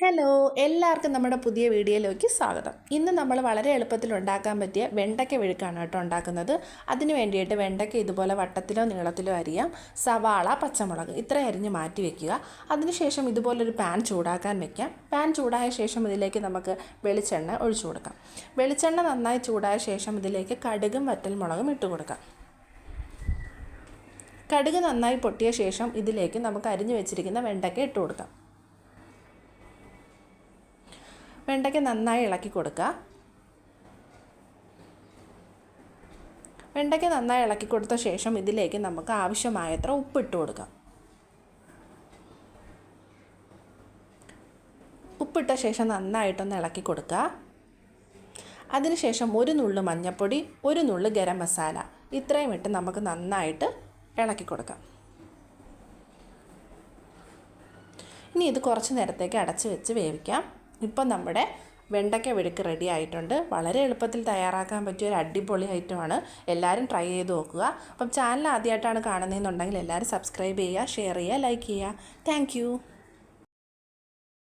Hello എല്ലാവർക്കും നമ്മുടെ പുതിയ വീഡിയോയിലേക്ക് സ്വാഗതം. ഇന്ന് നമ്മൾ വളരെ എളുപ്പത്തിൽ ഉണ്ടാക്കാൻ പറ്റിയ വെണ്ടയ്ക്ക വെഴുക്കാണ് കേട്ടോ ഉണ്ടാക്കുന്നത്. അതിന് വേണ്ടിയിട്ട് വെണ്ടയ്ക്ക ഇതുപോലെ വട്ടത്തിലോ നീളത്തിലോ അരിയാം. സവാള പച്ചമുളക് ഇത്ര അരിഞ്ഞ് മാറ്റി വെക്കുക. അതിനുശേഷം ഇതുപോലൊരു പാൻ ചൂടാക്കാൻ വെക്കാം. പാൻ ചൂടായ ശേഷം ഇതിലേക്ക് നമുക്ക് വെളിച്ചെണ്ണ ഒഴിച്ചു കൊടുക്കാം. വെളിച്ചെണ്ണ നന്നായി ചൂടായ ശേഷം ഇതിലേക്ക് കടുകും വറ്റൽമുളകും ഇട്ട് കൊടുക്കാം. കടുക് നന്നായി പൊട്ടിയ ശേഷം ഇതിലേക്ക് നമുക്ക് അരിഞ്ഞു വെച്ചിരിക്കുന്ന വെണ്ടയ്ക്ക ഇട്ട് കൊടുക്കാം. വെണ്ടയ്ക്ക നന്നായി ഇളക്കി കൊടുക്കുക വെണ്ടയ്ക്ക നന്നായി ഇളക്കി കൊടുത്ത ശേഷം ഇതിലേക്ക് നമുക്ക് ആവശ്യമായത്ര ഉപ്പിട്ട് കൊടുക്കാം. ഉപ്പിട്ട ശേഷം നന്നായിട്ടൊന്ന് ഇളക്കി കൊടുക്കുക അതിനുശേഷം ഒരു നുള്ളു മഞ്ഞൾപ്പൊടി ഒരു നുള്ളു ഗരം മസാല ഇത്രയും ഇട്ട് നമുക്ക് നന്നായിട്ട് ഇളക്കി കൊടുക്കാം. ഇനി ഇത് കുറച്ച് നേരത്തേക്ക് അടച്ച് വെച്ച് വേവിക്കാം. ഇപ്പം നമ്മുടെ വെണ്ടയ്ക്ക വെടുക്ക് റെഡി ആയിട്ടുണ്ട്. വളരെ എളുപ്പത്തിൽ തയ്യാറാക്കാൻ പറ്റിയ ഒരു അടിപൊളി ഐറ്റമാണ് എല്ലാവരും ട്രൈ ചെയ്ത് നോക്കുക. അപ്പം ചാനൽ ആദ്യമായിട്ടാണ് കാണുന്നതെന്നുണ്ടെങ്കിൽ എല്ലാവരും സബ്സ്ക്രൈബ് ചെയ്യുക ഷെയർ ചെയ്യുക ലൈക്ക് ചെയ്യുക. താങ്ക്